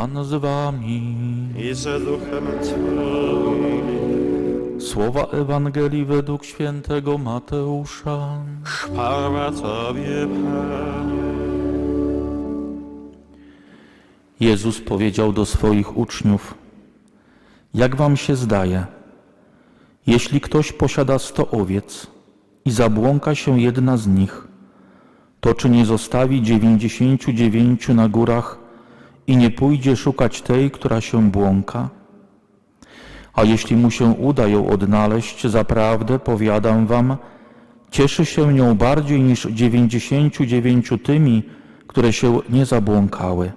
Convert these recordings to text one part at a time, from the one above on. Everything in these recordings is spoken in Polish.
Pan z wami. i ze duchem Twoim. Słowa Ewangelii według świętego Mateusza. Chwała Tobie, Panie. Jezus powiedział do swoich uczniów: Jak wam się zdaje, jeśli ktoś posiada sto owiec i zabłąka się jedna z nich, to czy nie zostawi dziewięćdziesięciu dziewięciu na górach i nie pójdzie szukać tej, która się błąka? A jeśli mu się uda ją odnaleźć, zaprawdę powiadam wam, cieszy się nią bardziej niż dziewięćdziesięciu dziewięciu tymi, które się nie zabłąkały.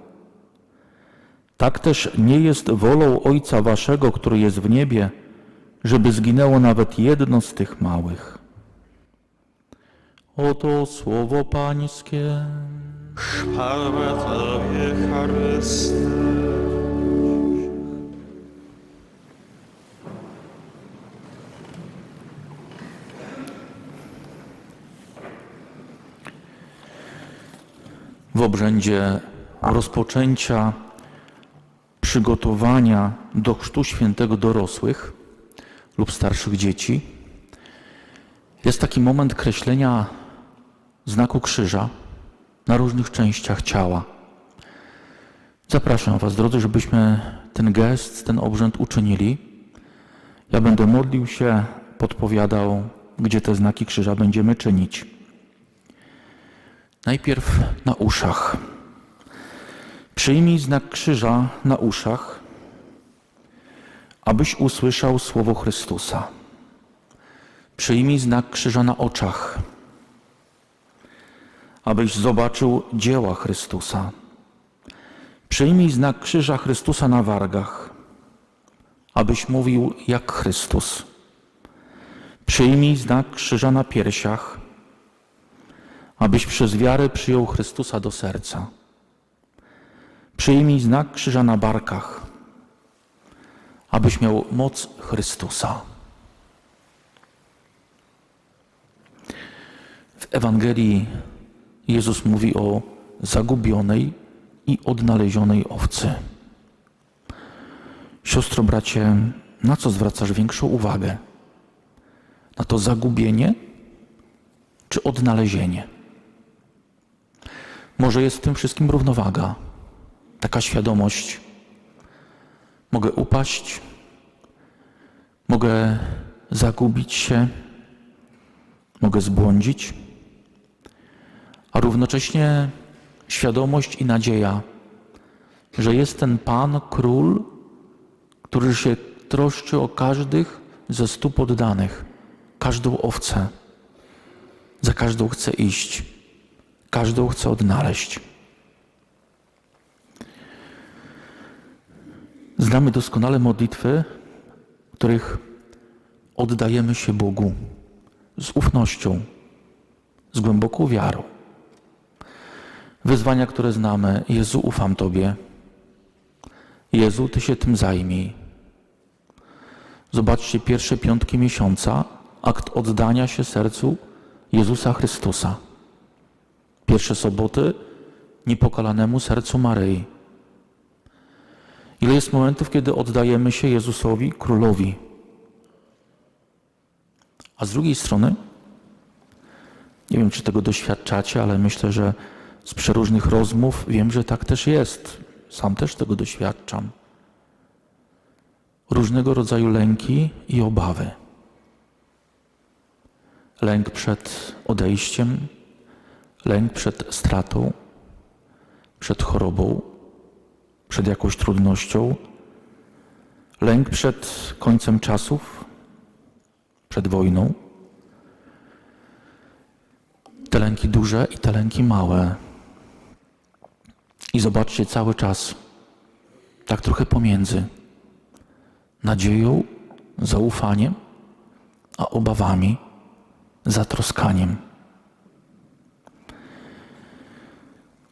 Tak też nie jest wolą Ojca Waszego, który jest w niebie, żeby zginęło nawet jedno z tych małych. Oto słowo Pańskie. W obrzędzie rozpoczęcia przygotowania do chrztu świętego dorosłych lub starszych dzieci jest taki moment kreślenia znaku krzyża na różnych częściach ciała. Zapraszam Was, drodzy, żebyśmy ten gest, ten obrzęd uczynili. Ja będę modlił się, podpowiadał, gdzie te znaki krzyża będziemy czynić. Najpierw na uszach. Przyjmij znak krzyża na uszach, abyś usłyszał słowo Chrystusa. Przyjmij znak krzyża na oczach, abyś zobaczył dzieła Chrystusa. Przyjmij znak krzyża Chrystusa na wargach, abyś mówił jak Chrystus. Przyjmij znak krzyża na piersiach, abyś przez wiarę przyjął Chrystusa do serca. Przyjmij znak krzyża na barkach, abyś miał moc Chrystusa. W Ewangelii Jezus mówi o zagubionej i odnalezionej owcy. Siostro, bracie, na co zwracasz większą uwagę? Na to zagubienie czy odnalezienie? Może jest w tym wszystkim równowaga, taka świadomość. Mogę upaść, mogę zagubić się, mogę zbłądzić, a równocześnie świadomość i nadzieja, że jest ten Pan, Król, który się troszczy o każdych ze stu poddanych, każdą owcę, za każdą chce iść, każdą chce odnaleźć. Znamy doskonale modlitwy, w których oddajemy się Bogu z ufnością, z głęboką wiarą. Wyzwania, które znamy, Jezu, ufam Tobie. Jezu, Ty się tym zajmij. Zobaczcie pierwsze piątki miesiąca, akt oddania się sercu Jezusa Chrystusa. Pierwsze soboty niepokalanemu sercu Maryi. Ile jest momentów, kiedy oddajemy się Jezusowi, Królowi. A z drugiej strony, nie wiem, czy tego doświadczacie, ale myślę, że z przeróżnych rozmów wiem, że tak też jest. Sam też tego doświadczam. Różnego rodzaju lęki i obawy. Lęk przed odejściem, lęk przed stratą, przed chorobą, przed jakąś trudnością, lęk przed końcem czasów, przed wojną. Te lęki duże i te lęki małe. I zobaczcie cały czas, tak trochę pomiędzy nadzieją, zaufaniem, a obawami, zatroskaniem.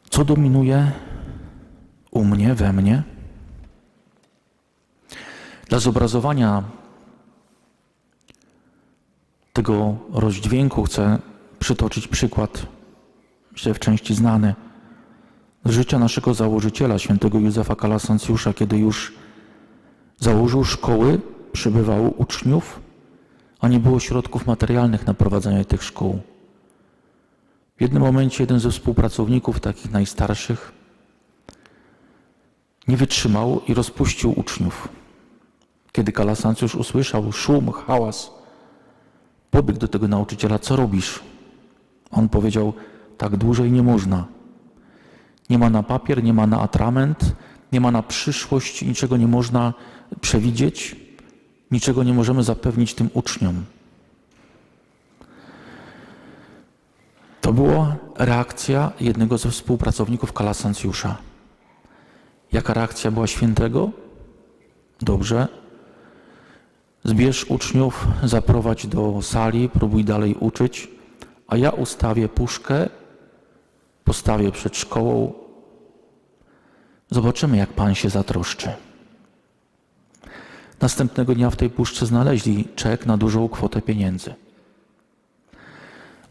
Co dominuje u mnie, we mnie? Dla zobrazowania tego rozdźwięku chcę przytoczyć przykład, myślę w części znany, życia naszego założyciela, świętego Józefa Kalasancjusza, kiedy już założył szkoły, przybywało uczniów, a nie było środków materialnych na prowadzenie tych szkół. W jednym momencie jeden ze współpracowników, takich najstarszych, nie wytrzymał i rozpuścił uczniów. Kiedy Kalasancjusz usłyszał szum, hałas, pobiegł do tego nauczyciela, co robisz? On powiedział, tak dłużej nie można. Nie ma na papier, nie ma na atrament, nie ma na przyszłość, niczego nie można przewidzieć, niczego nie możemy zapewnić tym uczniom. To była reakcja jednego ze współpracowników Kalasancjusza. Jaka reakcja była świętego? Dobrze. Zbierz uczniów, zaprowadź do sali, próbuj dalej uczyć, a ja ustawię puszkę, postawię przed szkołą. Zobaczymy, jak Pan się zatroszczy. Następnego dnia w tej puszce znaleźli czek na dużą kwotę pieniędzy.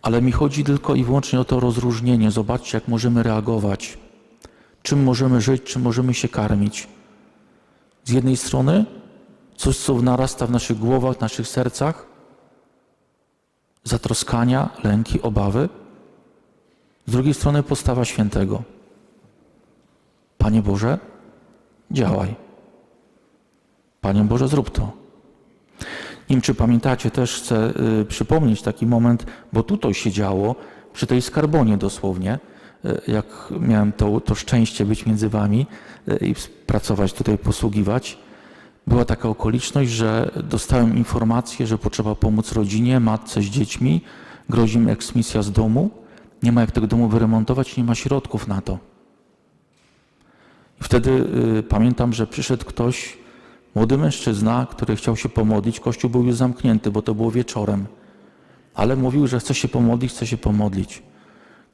Ale mi chodzi tylko i wyłącznie o to rozróżnienie. Zobaczcie, jak możemy reagować. Czym możemy żyć, czym możemy się karmić. Z jednej strony coś, co narasta w naszych głowach, w naszych sercach, zatroskania, lęki, obawy. Z drugiej strony postawa świętego. Panie Boże, działaj. Panie Boże, zrób to. Wiem, czy pamiętacie, też chcę y, przypomnieć taki moment, bo tutaj się działo, przy tej skarbonie dosłownie, y, jak miałem to, to szczęście być między wami y, i pracować tutaj, posługiwać, była taka okoliczność, że dostałem informację, że potrzeba pomóc rodzinie, matce z dziećmi, grozi mi eksmisja z domu, nie ma jak tego domu wyremontować, nie ma środków na to. Wtedy y, pamiętam, że przyszedł ktoś, młody mężczyzna, który chciał się pomodlić. Kościół był już zamknięty, bo to było wieczorem. Ale mówił, że chce się pomodlić, chce się pomodlić.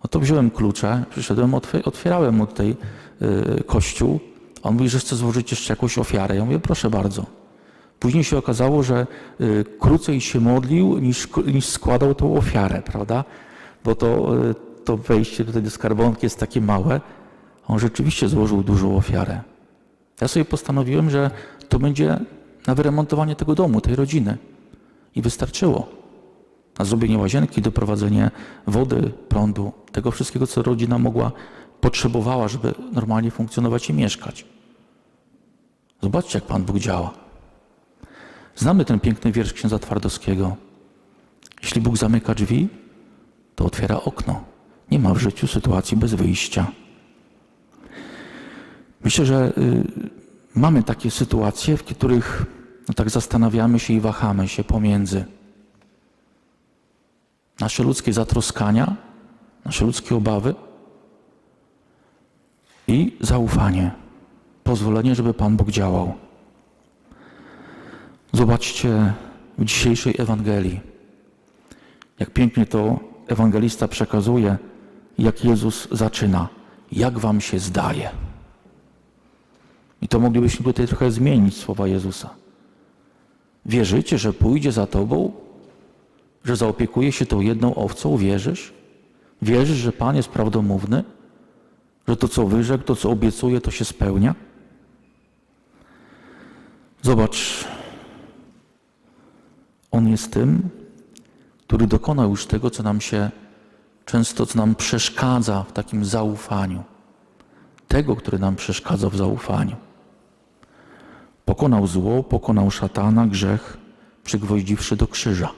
No to wziąłem klucze, przyszedłem, otw- otwierałem mu tutaj y, kościół. On mówi, że chce złożyć jeszcze jakąś ofiarę. Ja mówię, proszę bardzo. Później się okazało, że y, krócej się modlił niż, niż składał tą ofiarę, prawda? Bo to, y, to wejście tutaj do skarbonki jest takie małe. On rzeczywiście złożył dużą ofiarę. Ja sobie postanowiłem, że to będzie na wyremontowanie tego domu, tej rodziny. I wystarczyło. Na zrobienie łazienki, doprowadzenie wody, prądu, tego wszystkiego, co rodzina mogła, potrzebowała, żeby normalnie funkcjonować i mieszkać. Zobaczcie, jak Pan Bóg działa. Znamy ten piękny wiersz księdza Twardowskiego. Jeśli Bóg zamyka drzwi, to otwiera okno. Nie ma w życiu sytuacji bez wyjścia. Myślę, że y, mamy takie sytuacje, w których no tak zastanawiamy się i wahamy się pomiędzy nasze ludzkie zatroskania, nasze ludzkie obawy i zaufanie, pozwolenie, żeby Pan Bóg działał. Zobaczcie w dzisiejszej Ewangelii, jak pięknie to ewangelista przekazuje, jak Jezus zaczyna. Jak wam się zdaje? I to moglibyśmy tutaj trochę zmienić słowa Jezusa. Wierzycie, że pójdzie za tobą, że zaopiekuje się tą jedną owcą? Wierzysz? Wierzysz, że Pan jest prawdomówny? Że to, co wyrzekł, to, co obiecuje, to się spełnia? Zobacz, On jest tym, który dokonał już tego, co nam się często, co nam przeszkadza w takim zaufaniu. Tego, który nam przeszkadza w zaufaniu. Pokonał zło, pokonał szatana, grzech, przygwoździwszy do krzyża.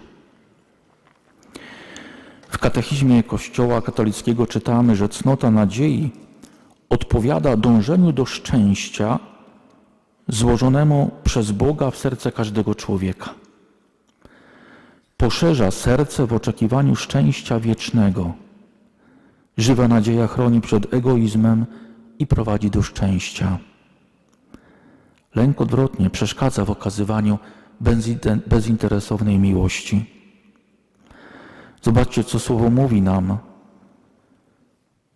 W katechizmie Kościoła katolickiego czytamy, że cnota nadziei odpowiada dążeniu do szczęścia złożonemu przez Boga w serce każdego człowieka. Poszerza serce w oczekiwaniu szczęścia wiecznego. Żywa nadzieja chroni przed egoizmem i prowadzi do szczęścia. Lęk odwrotnie przeszkadza w okazywaniu bezinte- bezinteresownej miłości. Zobaczcie, co słowo mówi nam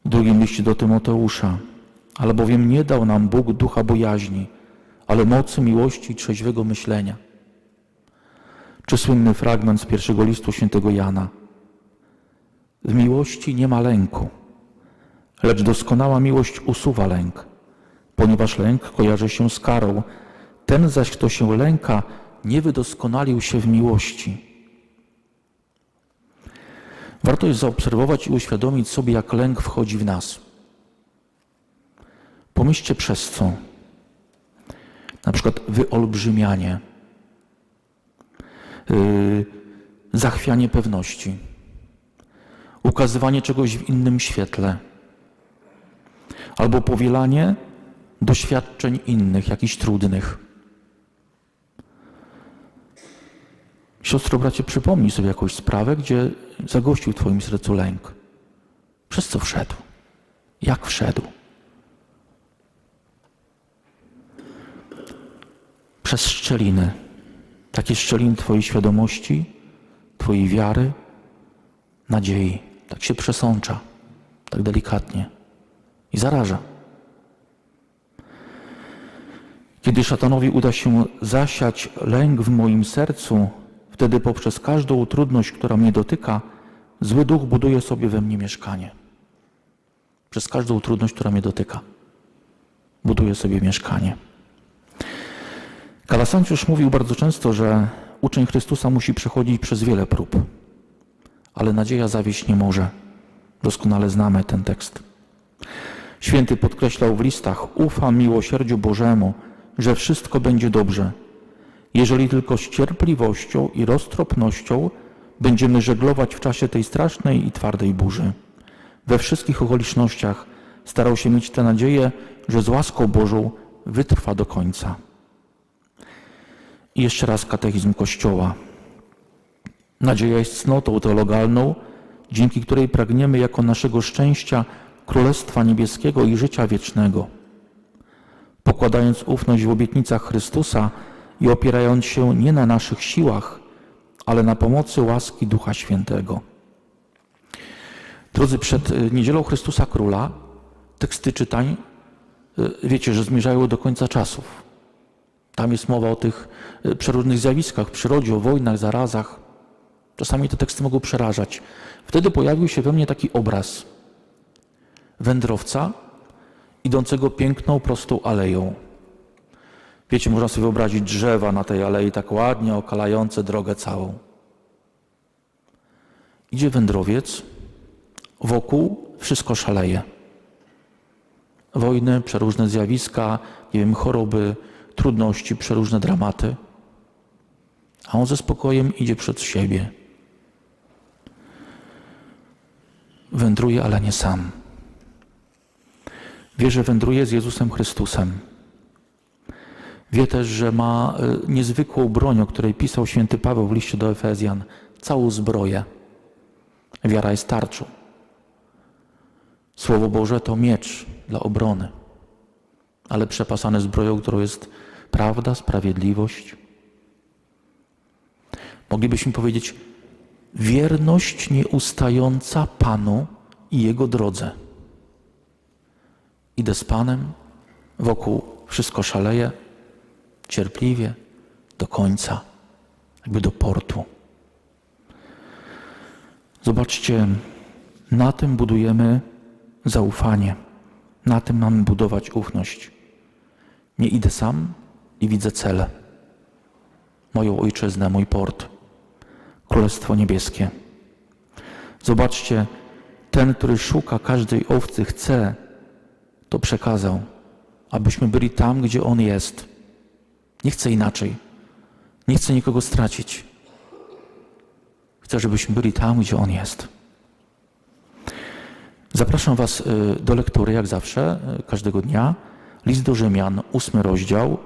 w drugim liście do Tymoteusza. Albowiem nie dał nam Bóg ducha bojaźni, ale mocy, miłości i trzeźwego myślenia. Czy słynny fragment z pierwszego listu świętego Jana. W miłości nie ma lęku. Lecz doskonała miłość usuwa lęk, ponieważ lęk kojarzy się z karą. Ten zaś, kto się lęka, nie wydoskonalił się w miłości. Warto jest zaobserwować i uświadomić sobie, jak lęk wchodzi w nas. Pomyślcie przez co. Na przykład wyolbrzymianie, yy, zachwianie pewności, ukazywanie czegoś w innym świetle, albo powielanie doświadczeń innych, jakichś trudnych. Siostro, bracie, przypomnij sobie jakąś sprawę, gdzie zagościł w Twoim sercu lęk. Przez co wszedł? Jak wszedł? Przez szczeliny. Takie szczeliny Twojej świadomości, Twojej wiary, nadziei. Tak się przesącza, tak delikatnie i zaraża. Kiedy szatanowi uda się zasiać lęk w moim sercu, wtedy poprzez każdą trudność, która mnie dotyka, zły duch buduje sobie we mnie mieszkanie. Przez każdą trudność, która mnie dotyka, buduje sobie mieszkanie. Kalasanciusz mówił bardzo często, że uczeń Chrystusa musi przechodzić przez wiele prób, ale nadzieja zawieść nie może. Doskonale znamy ten tekst. Święty podkreślał w listach: Ufam miłosierdziu Bożemu, że wszystko będzie dobrze, jeżeli tylko z cierpliwością i roztropnością będziemy żeglować w czasie tej strasznej i twardej burzy. We wszystkich okolicznościach starał się mieć tę nadzieję, że z łaską Bożą wytrwa do końca. I jeszcze raz katechizm Kościoła. Nadzieja jest cnotą teologalną, dzięki której pragniemy jako naszego szczęścia Królestwa Niebieskiego i życia wiecznego. Pokładając ufność w obietnicach Chrystusa i opierając się nie na naszych siłach, ale na pomocy łaski Ducha Świętego. Drodzy, przed y, Niedzielą Chrystusa Króla teksty czytań, y, wiecie, że zmierzają do końca czasów. Tam jest mowa o tych y, przeróżnych zjawiskach przyrodzie, o wojnach, zarazach. Czasami te teksty mogą przerażać. Wtedy pojawił się we mnie taki obraz wędrowca idącego piękną, prostą aleją. Wiecie, można sobie wyobrazić drzewa na tej alei tak ładnie okalające drogę całą. Idzie wędrowiec, wokół wszystko szaleje. Wojny, przeróżne zjawiska, nie wiem, choroby, trudności, przeróżne dramaty. A on ze spokojem idzie przed siebie. Wędruje, ale nie sam. Wie, że wędruje z Jezusem Chrystusem. Wie też, że ma y, niezwykłą broń, o której pisał święty Paweł w liście do Efezjan, całą zbroję. Wiara jest tarczą. Słowo Boże to miecz dla obrony, ale przepasane zbroją, którą jest prawda, sprawiedliwość. Moglibyśmy powiedzieć, wierność nieustająca Panu i Jego drodze. Idę z Panem, wokół wszystko szaleje, cierpliwie, do końca, jakby do portu. Zobaczcie, na tym budujemy zaufanie, na tym mamy budować ufność. Nie idę sam i widzę cel. Moją ojczyznę, mój port, Królestwo Niebieskie. Zobaczcie, ten, który szuka każdej owcy, chce, to przekazał, abyśmy byli tam, gdzie On jest. Nie chce inaczej. Nie chce nikogo stracić. Chce, żebyśmy byli tam, gdzie On jest. Zapraszam Was y, do lektury, jak zawsze, y, każdego dnia. List do Rzymian, ósmy rozdział,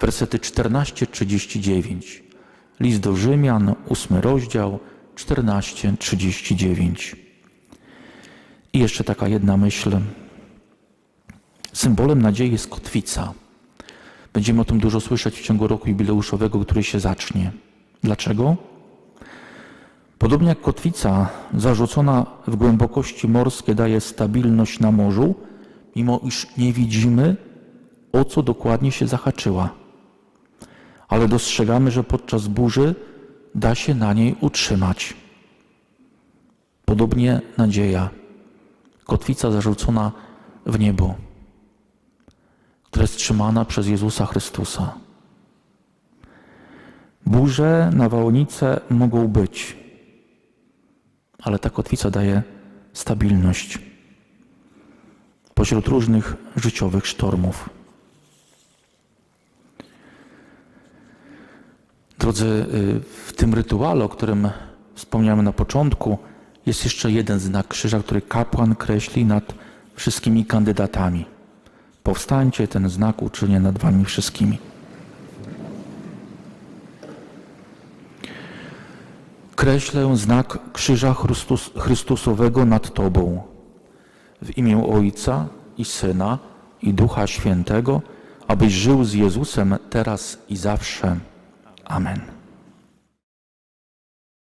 wersety 14-39. List do Rzymian, ósmy rozdział, 14-39. I jeszcze taka jedna myśl. Symbolem nadziei jest kotwica. Będziemy o tym dużo słyszeć w ciągu roku jubileuszowego, który się zacznie. Dlaczego? Podobnie jak kotwica zarzucona w głębokości morskie daje stabilność na morzu, mimo iż nie widzimy, o co dokładnie się zahaczyła. Ale dostrzegamy, że podczas burzy da się na niej utrzymać. Podobnie nadzieja. kotwica zarzucona w niebo, jest trzymana przez Jezusa Chrystusa. Burze, nawałnice mogą być, ale ta kotwica daje stabilność pośród różnych życiowych sztormów. Drodzy, y, w tym rytuale, o którym wspomniałem na początku, jest jeszcze jeden znak krzyża, który kapłan kreśli nad wszystkimi kandydatami. Powstańcie, ten znak uczynię nad wami wszystkimi. Kreślę znak krzyża Chrystus, Chrystusowego nad Tobą. W imię Ojca i Syna i Ducha Świętego, abyś żył z Jezusem teraz i zawsze. Amen.